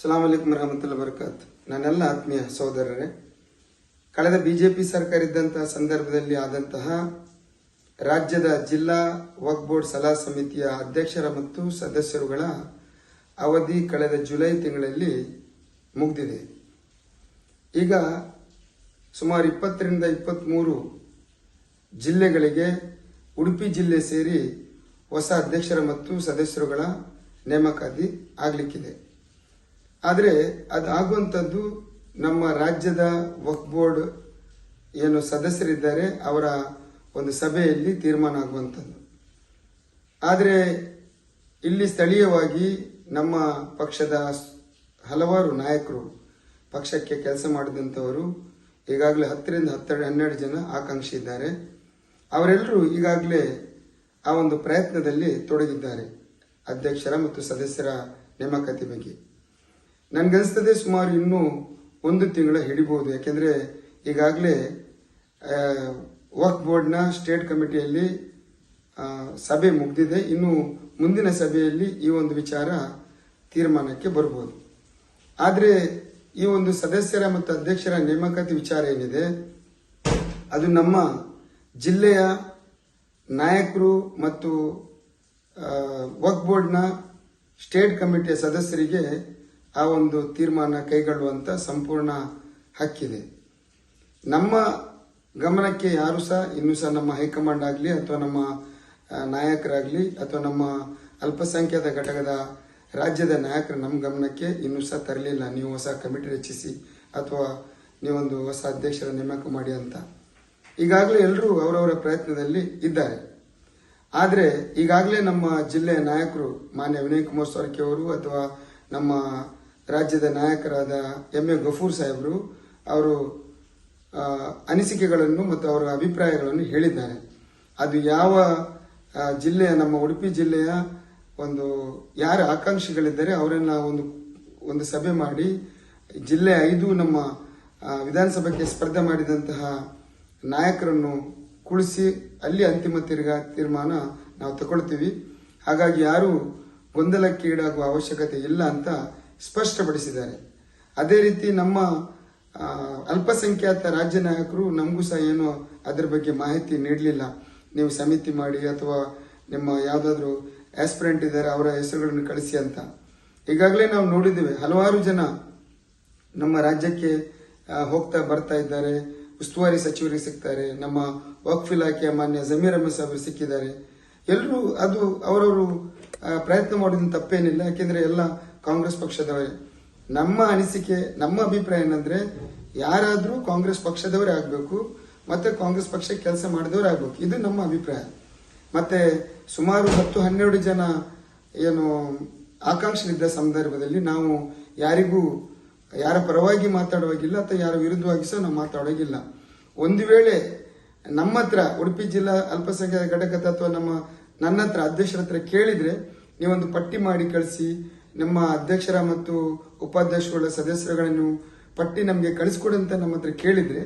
ಸಲಾಂ ಅಲೈಕುಮ್ ರಹಮತುಲ್ಲ ಬರ್ಕಾತ್ ನನ್ನೆಲ್ಲ ಆತ್ಮೀಯ ಸಹೋದರರೇ, ಕಳೆದ ಬಿಜೆಪಿ ಸರ್ಕಾರ ಇದ್ದಂತಹ ಸಂದರ್ಭದಲ್ಲಿ ಆದಂತಹ ರಾಜ್ಯದ ಜಿಲ್ಲಾ ವಕ್ ಬೋರ್ಡ್ ಸಲಹಾ ಸಮಿತಿಯ ಅಧ್ಯಕ್ಷರ ಮತ್ತು ಸದಸ್ಯರುಗಳ ಅವಧಿ ಕಳೆದ ಜುಲೈ ತಿಂಗಳಲ್ಲಿ ಮುಗಿದಿದೆ. ಈಗ ಸುಮಾರು ಇಪ್ಪತ್ತರಿಂದ ಇಪ್ಪತ್ತ್ಮೂರು ಜಿಲ್ಲೆಗಳಿಗೆ ಉಡುಪಿ ಜಿಲ್ಲೆ ಸೇರಿ ಹೊಸ ಅಧ್ಯಕ್ಷರ ಮತ್ತು ಸದಸ್ಯರುಗಳ ನೇಮಕಾತಿ ಆಗಲಿಕ್ಕಿದೆ. ಆದರೆ ಅದಾಗುವಂಥದ್ದು ನಮ್ಮ ರಾಜ್ಯದ ವಕ್ ಬೋರ್ಡ್ ಏನು ಸದಸ್ಯರಿದ್ದಾರೆ, ಅವರ ಒಂದು ಸಭೆಯಲ್ಲಿ ತೀರ್ಮಾನ ಆಗುವಂಥದ್ದು. ಆದರೆ ಇಲ್ಲಿ ಸ್ಥಳೀಯವಾಗಿ ನಮ್ಮ ಪಕ್ಷದ ಹಲವಾರು ನಾಯಕರು ಪಕ್ಷಕ್ಕೆ ಕೆಲಸ ಮಾಡಿದಂಥವರು, ಈಗಾಗಲೇ ಹತ್ತರಿಂದ ಹತ್ತೆರಡು, ಹನ್ನೆರಡು ಜನ ಆಕಾಂಕ್ಷಿ ಇದ್ದಾರೆ. ಅವರೆಲ್ಲರೂ ಈಗಾಗಲೇ ಆ ಒಂದು ಪ್ರಯತ್ನದಲ್ಲಿ ತೊಡಗಿದ್ದಾರೆ, ಅಧ್ಯಕ್ಷರ ಮತ್ತು ಸದಸ್ಯರ ನೇಮಕಾತಿ ಬಗ್ಗೆ. ನನ್ಗನ್ಸ್ತದೆ ಸುಮಾರು ಇನ್ನೂ ಒಂದು ತಿಂಗಳ ಹಿಡಿಬಹುದು ಯಾಕೆಂದರೆ ಈಗಾಗಲೇ ವಕ್ ಬೋರ್ಡ್ನ ಸ್ಟೇಟ್ ಕಮಿಟಿಯಲ್ಲಿ ಸಭೆ ಮುಗಿದಿದೆ. ಇನ್ನು ಮುಂದಿನ ಸಭೆಯಲ್ಲಿ ಈ ಒಂದು ವಿಚಾರ ತೀರ್ಮಾನಕ್ಕೆ ಬರ್ಬೋದು. ಆದರೆ ಈ ಒಂದು ಸದಸ್ಯರ ಮತ್ತು ಅಧ್ಯಕ್ಷರ ನೇಮಕಾತಿ ವಿಚಾರ ಏನಿದೆ, ಅದು ನಮ್ಮ ಜಿಲ್ಲೆಯ ನಾಯಕರು ಮತ್ತು ವಕ್ ಬೋರ್ಡ್ನ ಸ್ಟೇಟ್ ಕಮಿಟಿಯ ಸದಸ್ಯರಿಗೆ ಆ ಒಂದು ತೀರ್ಮಾನ ಕೈಗೊಳ್ಳುವಂಥ ಸಂಪೂರ್ಣ ಹಕ್ಕಿದೆ. ನಮ್ಮ ಗಮನಕ್ಕೆ ಯಾರು ಸಹ, ಇನ್ನೂ ಸಹ ನಮ್ಮ ಹೈಕಮಾಂಡ್ ಆಗಲಿ ಅಥವಾ ನಮ್ಮ ನಾಯಕರಾಗಲಿ ಅಥವಾ ನಮ್ಮ ಅಲ್ಪಸಂಖ್ಯಾತ ಘಟಕದ ರಾಜ್ಯದ ನಾಯಕರು ನಮ್ಮ ಗಮನಕ್ಕೆ ಇನ್ನೂ ಸಹ ತರಲಿಲ್ಲ. ನೀವು ಹೊಸ ಕಮಿಟಿ ರಚಿಸಿ ಅಥವಾ ನೀವೊಂದು ಹೊಸ ಅಧ್ಯಕ್ಷರ ನೇಮಕ ಮಾಡಿ ಅಂತ. ಈಗಾಗಲೇ ಎಲ್ಲರೂ ಅವರವರ ಪ್ರಯತ್ನದಲ್ಲಿ ಇದ್ದಾರೆ. ಆದರೆ ಈಗಾಗಲೇ ನಮ್ಮ ಜಿಲ್ಲೆಯ ನಾಯಕರು ಮಾನ್ಯ ವಿನಯ್ ಕುಮಾರ್ ಸ್ವಾರ್ಕಿ ಅವರು ಅಥವಾ ನಮ್ಮ ರಾಜ್ಯದ ನಾಯಕರಾದ ಎಂ ಎ ಗಫೂರ್ ಸಾಹೇಬರು ಅವರು ಅನಿಸಿಕೆಗಳನ್ನು ಮತ್ತು ಅವರ ಅಭಿಪ್ರಾಯಗಳನ್ನು ಹೇಳಿದ್ದಾರೆ. ಅದು ಯಾವ ಜಿಲ್ಲೆಯ, ನಮ್ಮ ಉಡುಪಿ ಜಿಲ್ಲೆಯ ಒಂದು, ಯಾರ ಆಕಾಂಕ್ಷಿಗಳಿದ್ದರೆ ಅವರನ್ನು ಒಂದು ಒಂದು ಸಭೆ ಮಾಡಿ, ಜಿಲ್ಲೆ ಐದು ನಮ್ಮ ವಿಧಾನಸಭೆಗೆ ಸ್ಪರ್ಧೆ ಮಾಡಿದಂತಹ ನಾಯಕರನ್ನು ಕುಳಿಸಿ ಅಲ್ಲಿ ಅಂತಿಮ ತಿರ್ಗಾ, ತೀರ್ಮಾನ ನಾವು ತಗೊಳ್ತೀವಿ. ಹಾಗಾಗಿ ಯಾರು ಗೊಂದಲಕ್ಕೀಡಾಗುವ ಅವಶ್ಯಕತೆ ಇಲ್ಲ ಅಂತ ಸ್ಪಷ್ಟಪಡಿಸಿದ್ದಾರೆ. ಅದೇ ರೀತಿ ನಮ್ಮ ಅಲ್ಪಸಂಖ್ಯಾತ ರಾಜ್ಯ ನಾಯಕರು ನಮಗೂ ಸಹ ಏನು ಅದರ ಬಗ್ಗೆ ಮಾಹಿತಿ ನೀಡಲಿಲ್ಲ. ನೀವು ಸಮಿತಿ ಮಾಡಿ ಅಥವಾ ನಿಮ್ಮ ಯಾವುದಾದ್ರೂ ಆಸ್ಪಿರೆಂಟ್ ಇದ್ದಾರೆ ಅವರ ಹೆಸರುಗಳನ್ನು ಕಳಿಸಿ ಅಂತ. ಈಗಾಗಲೇ ನಾವು ನೋಡಿದ್ದೇವೆ, ಹಲವಾರು ಜನ ನಮ್ಮ ರಾಜ್ಯಕ್ಕೆ ಹೋಗ್ತಾ ಬರ್ತಾ ಇದ್ದಾರೆ. ಉಸ್ತುವಾರಿ ಸಚಿವರಿಗೆ ಸಿಗ್ತಾರೆ. ನಮ್ಮ ವಕ್ಫ್ ಇಲಾಖೆಯ ಮಾನ್ಯ ಜಮೀರ್ ಅಹಮದ್ ಸಾಹೇಬರು ಸಿಕ್ಕಿದ್ದಾರೆ. ಎಲ್ಲರೂ ಅದು ಅವರವರು ಪ್ರಯತ್ನ ಮಾಡೋದನ್ನು ತಪ್ಪೇನಿಲ್ಲ. ಯಾಕೆಂದರೆ ಎಲ್ಲ ಕಾಂಗ್ರೆಸ್ ಪಕ್ಷದವರೇ ನಮ್ಮ ಅನಿಸಿಕೆ, ನಮ್ಮ ಅಭಿಪ್ರಾಯ ಏನಂದ್ರೆ, ಯಾರಾದರೂ ಕಾಂಗ್ರೆಸ್ ಪಕ್ಷದವರೇ ಆಗಬೇಕು, ಮತ್ತೆ ಕಾಂಗ್ರೆಸ್ ಪಕ್ಷಕ್ಕೆ ಕೆಲಸ ಮಾಡಿದವರೇ ಆಗಬೇಕು. ಇದು ನಮ್ಮ ಅಭಿಪ್ರಾಯ. ಮತ್ತೆ ಸುಮಾರು ಹತ್ತು, ಹನ್ನೆರಡು ಜನ ಏನು ಆಕಾಂಕ್ಷಿಗಳಿದ್ದ ಸಂದರ್ಭದಲ್ಲಿ ನಾವು ಯಾರಿಗೂ, ಯಾರ ಪರವಾಗಿ ಮಾತಾಡುವಾಗಿಲ್ಲ ಅಥವಾ ಯಾರ ವಿರುದ್ಧವಾಗಿ ಸಹ ನಾವು ಮಾತಾಡೋಗಿಲ್ಲ. ಒಂದು ವೇಳೆ ನಮ್ಮ ಹತ್ರ, ಉಡುಪಿ ಜಿಲ್ಲಾ ಅಲ್ಪಸಂಖ್ಯಾತ ಘಟಕದ ಅಥವಾ ನಮ್ಮ, ನನ್ನ ಹತ್ರ, ಅಧ್ಯಕ್ಷರ ಹತ್ರ ಕೇಳಿದ್ರೆ, ನೀವೊಂದು ಪಟ್ಟಿ ಮಾಡಿ ಕಳಿಸಿ ನಮ್ಮ ಅಧ್ಯಕ್ಷರ ಮತ್ತು ಉಪಾಧ್ಯಕ್ಷರುಗಳ ಸದಸ್ಯರುಗಳನ್ನು ಪಟ್ಟಿ ನಮಗೆ ಕಳಿಸ್ಕೊಡಿ ಅಂತ ನಮ್ಮ ಹತ್ರ ಕೇಳಿದ್ರೆ,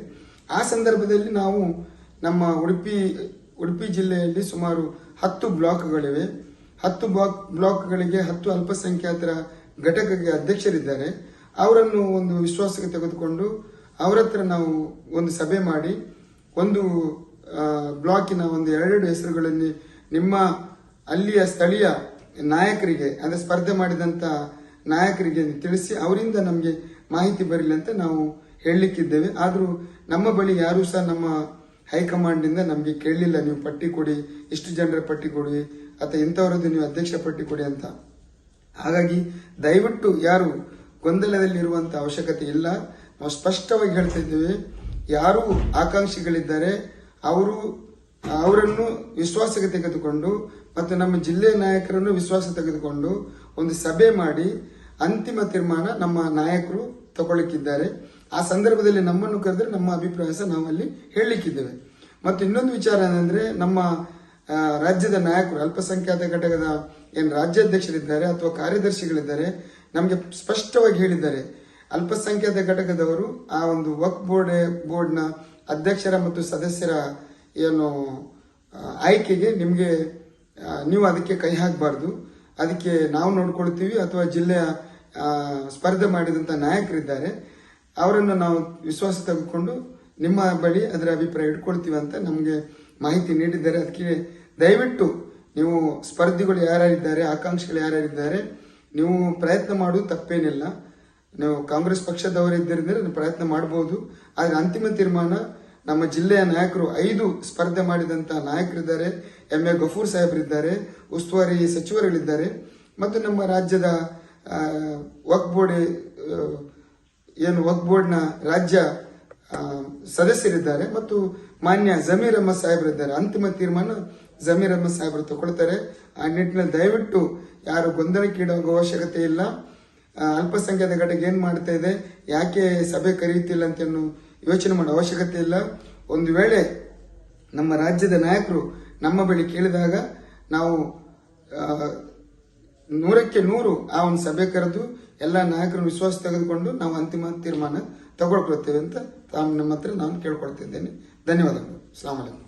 ಆ ಸಂದರ್ಭದಲ್ಲಿ ನಾವು ನಮ್ಮ ಉಡುಪಿ ಉಡುಪಿ ಜಿಲ್ಲೆಯಲ್ಲಿ ಸುಮಾರು ಹತ್ತು ಬ್ಲಾಕ್ಗಳಿವೆ. ಹತ್ತು ಬ್ಲಾಕ್, ಬ್ಲಾಕ್ಗಳಿಗೆ ಹತ್ತು ಅಲ್ಪಸಂಖ್ಯಾತರ ಘಟಕಕ್ಕೆ ಅಧ್ಯಕ್ಷರಿದ್ದಾರೆ. ಅವರನ್ನು ಒಂದು ವಿಶ್ವಾಸಕ್ಕೆ ತೆಗೆದುಕೊಂಡು ಅವರ ಹತ್ರ ನಾವು ಒಂದು ಸಭೆ ಮಾಡಿ, ಒಂದು ಬ್ಲಾಕಿನ ಒಂದು ಎರಡೆರಡು ಹೆಸರುಗಳಲ್ಲಿ ನಿಮ್ಮ ಅಲ್ಲಿಯ ಸ್ಥಳೀಯ ನಾಯಕರಿಗೆ, ಅಂದರೆ ಸ್ಪರ್ಧೆ ಮಾಡಿದಂತ ನಾಯಕರಿಗೆ ತಿಳಿಸಿ ಅವರಿಂದ ನಮಗೆ ಮಾಹಿತಿ ಬರಲಿ ಅಂತ ನಾವು ಹೇಳಲಿಕ್ಕಿದ್ದೇವೆ. ಆದರೂ ನಮ್ಮ ಬಳಿ ಯಾರೂ ಸಹ ನಮ್ಮ ಹೈಕಮಾಂಡ್ ಇಂದ ನಮಗೆ ಕೇಳಲಿಲ್ಲ. ನೀವು ಪಟ್ಟಿ ಕೊಡಿ, ಇಷ್ಟು ಜನರ ಪಟ್ಟಿ ಕೊಡಿ, ಅಥವಾ ಇಂಥವರದ್ದು ನೀವು ಅಧ್ಯಕ್ಷ ಪಟ್ಟಿ ಕೊಡಿ ಅಂತ. ಹಾಗಾಗಿ ದಯವಿಟ್ಟು ಯಾರು ಗೊಂದಲದಲ್ಲಿ ಇರುವಂತ ಅವಶ್ಯಕತೆ ಇಲ್ಲ. ನಾವು ಸ್ಪಷ್ಟವಾಗಿ ಹೇಳ್ತಾ ಇದ್ದೇವೆ, ಯಾರು ಆಕಾಂಕ್ಷಿಗಳಿದ್ದಾರೆ, ಅವರು ಅವರನ್ನು ವಿಶ್ವಾಸಕ್ಕೆ ತೆಗೆದುಕೊಂಡು ಮತ್ತು ನಮ್ಮ ಜಿಲ್ಲೆಯ ನಾಯಕರನ್ನು ವಿಶ್ವಾಸ ತೆಗೆದುಕೊಂಡು ಒಂದು ಸಭೆ ಮಾಡಿ ಅಂತಿಮ ತೀರ್ಮಾನ ನಮ್ಮ ನಾಯಕರು ತಗೊಳ್ಳಿಕ್ಕಿದ್ದಾರೆ. ಆ ಸಂದರ್ಭದಲ್ಲಿ ನಮ್ಮನ್ನು ಕರೆದ್ರೆ ನಮ್ಮ ಅಭಿಪ್ರಾಯ ಸಹ ನಾವಲ್ಲಿ ಹೇಳಲಿಕ್ಕಿದ್ದೇವೆ ಮತ್ತು ಇನ್ನೊಂದು ವಿಚಾರ ಏನಂದ್ರೆ ನಮ್ಮ ರಾಜ್ಯದ ನಾಯಕರು, ಅಲ್ಪಸಂಖ್ಯಾತ ಘಟಕದ ಏನು ರಾಜ್ಯಾಧ್ಯಕ್ಷರಿದ್ದಾರೆ ಅಥವಾ ಕಾರ್ಯದರ್ಶಿಗಳಿದ್ದಾರೆ, ನಮಗೆ ಸ್ಪಷ್ಟವಾಗಿ ಹೇಳಿದ್ದಾರೆ. ಅಲ್ಪಸಂಖ್ಯಾತ ಘಟಕದವರು ಆ ಒಂದು ವಕ್ ಬೋರ್ಡ್, ಬೋರ್ಡ್ನ ಅಧ್ಯಕ್ಷರ ಮತ್ತು ಸದಸ್ಯರ ಏನು ಆಯ್ಕೆಗೆ ನಿಮಗೆ ನೀವು ಅದಕ್ಕೆ ಕೈ ಹಾಕಬಾರ್ದು. ಅದಕ್ಕೆ ನಾವು ನೋಡ್ಕೊಳ್ತೀವಿ ಅಥವಾ ಜಿಲ್ಲೆಯ ಸ್ಪರ್ಧೆ ಮಾಡಿದಂಥ ನಾಯಕರಿದ್ದಾರೆ. ಅವರನ್ನು ನಾವು ವಿಶ್ವಾಸ ತೆಗೆದುಕೊಂಡು ನಿಮ್ಮ ಬಳಿ ಅದರ ಅಭಿಪ್ರಾಯ ಇಟ್ಕೊಳ್ತೀವಿ ಅಂತ ನಮಗೆ ಮಾಹಿತಿ ನೀಡಿದ್ದಾರೆ. ಅದಕ್ಕೆ ದಯವಿಟ್ಟು ನೀವು ಸ್ಪರ್ಧಿಗಳು ಯಾರ್ಯಾರಿದ್ದಾರೆ, ಆಕಾಂಕ್ಷಿಗಳು ಯಾರ್ಯಾರಿದ್ದಾರೆ, ನೀವು ಪ್ರಯತ್ನ ಮಾಡೋದು ತಪ್ಪೇನಿಲ್ಲ. ನೀವು ಕಾಂಗ್ರೆಸ್ ಪಕ್ಷದವರಿದ್ದರಿಂದ ಪ್ರಯತ್ನ ಮಾಡಬಹುದು ಆದರೆ ಅಂತಿಮ ತೀರ್ಮಾನ ನಮ್ಮ ಜಿಲ್ಲೆಯ ನಾಯಕರು ಐದು ಸ್ಪರ್ಧೆ ಮಾಡಿದಂತ ನಾಯಕರಿದ್ದಾರೆ. ಎಂ ಎ ಗಫೂರ್ ಸಾಹೇಬರಿದ್ದಾರೆ. ಉಸ್ತುವಾರಿ ಸಚಿವರುಗಳಿದ್ದಾರೆ. ಮತ್ತು ನಮ್ಮ ರಾಜ್ಯದ ವಕ್ ಬೋರ್ಡ್ ಏನು ವಕ್ ಬೋರ್ಡ್ನ ರಾಜ್ಯ ಸದಸ್ಯರಿದ್ದಾರೆ. ಮತ್ತು ಮಾನ್ಯ ಜಮೀರ್ ಅಹಮದ್ ಸಾಹೇಬರಿದ್ದಾರೆ. ಅಂತಿಮ ತೀರ್ಮಾನ ಜಮೀರ್ ಅಹಮದ್ ಸಾಹೇಬರು ತಗೊಳ್ತಾರೆ. ಆ ನಿಟ್ಟಿನಲ್ಲಿ ದಯವಿಟ್ಟು ಯಾರು ಗೊಂದಲಕ್ಕೀಡಾಗುವ ಅವಶ್ಯಕತೆ ಇಲ್ಲ. ಅಲ್ಪಸಂಖ್ಯಾತ ಘಟಕ ಏನ್ ಮಾಡ್ತಾ ಇದೆ? ಯಾಕೆ ಸಭೆ ಕರೆಯುತ್ತಿಲ್ಲ ಅಂತ ಯೋಚನೆ ಮಾಡೋ ಅವಶ್ಯಕತೆ ಇಲ್ಲ. ಒಂದು ವೇಳೆ ನಮ್ಮ ರಾಜ್ಯದ ನಾಯಕರು ನಮ್ಮ ಬಳಿ ಕೇಳಿದಾಗ ನಾವು ನೂರಕ್ಕೆ ನೂರು ಆ ಒಂದು ಸಭೆ ಕರೆದು ಎಲ್ಲ ನಾಯಕರನ್ನು ವಿಶ್ವಾಸ ತೆಗೆದುಕೊಂಡು ನಾವು ಅಂತಿಮ ತೀರ್ಮಾನ ತಗೊಳ್ಕೊಳ್ತೇವೆ ಅಂತ ತಾವು ನಮ್ಮ ಹತ್ರ ನಾನು ಕೇಳ್ಕೊಳ್ತಿದ್ದೇನೆ ಧನ್ಯವಾದಗಳು. ಅಸ್ಲಾಂ